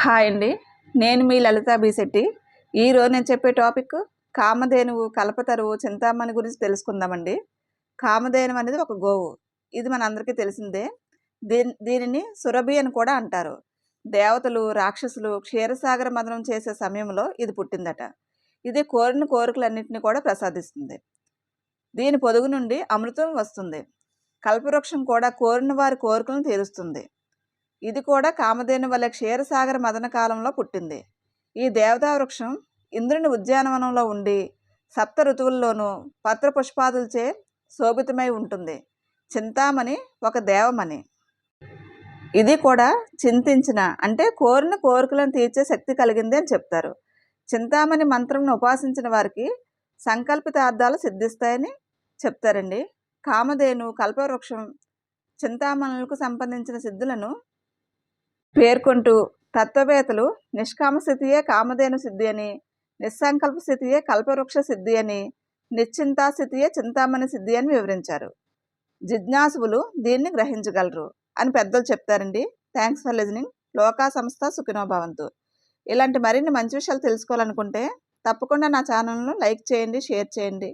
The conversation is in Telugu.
హాయ్ అండి. నేను మీ లలిత బీశెట్టి ఈరోజు నేను చెప్పే టాపిక్ కామధేనువు కల్పతరువు చింతామణి గురించి తెలుసుకుందామండి. కామధేనువు అనేది ఒక గోవు. ఇది మన అందరికీ తెలిసిందే. దీని దీనిని సురభి అని కూడా అంటారు. దేవతలు రాక్షసులు క్షీరసాగర మదనం చేసే సమయంలో ఇది పుట్టిందట. ఇది కోరిన కోరికలన్నింటినీ కూడా ప్రసాదిస్తుంది. దీని పొదుగు నుండి అమృతం వస్తుంది. కల్పవృక్షం కూడా కోరిన వారి కోరికలను తీరుస్తుంది. ఇది కూడా కామధేను వల్ల క్షీరసాగర మదన కాలంలో పుట్టింది. ఈ దేవతా వృక్షం ఇంద్రుని ఉద్యానవనంలో ఉండి సప్త ఋతువుల్లోనూ పత్ర పుష్పాదులచే శోభితమై ఉంటుంది. చింతామణి ఒక దేవమణి. ఇది కూడా చింతించిన అంటే కోరిన కోరికలను తీర్చే శక్తి కలిగింది అని చెప్తారు. చింతామణి మంత్రంను ఉపాసించిన వారికి సంకల్పిత అర్థాలు సిద్ధిస్తాయని చెప్తారండి. కామధేను కల్పవృక్షం చింతామణులకు సంబంధించిన సిద్ధులను పేర్కొంటూ తత్వవేత్తలు నిష్కామ స్థితియే కామధేను సిద్ధి అని నిస్సంకల్ప స్థితియే కల్పవృక్ష సిద్ధి అని నిశ్చింతా స్థితియే చింతామణి సిద్ధి అని వివరించారు. జిజ్ఞాసువులు దీన్ని గ్రహించగలరు అని పెద్దలు చెప్తారండి. Thanks for listening. లోకా సంస్థ సుఖినోభవంతు ఇలాంటి మరిన్ని మంచి విషయాలు తెలుసుకోవాలనుకుంటే తప్పకుండా నా ఛానల్ను లైక్ చేయండి షేర్ చేయండి.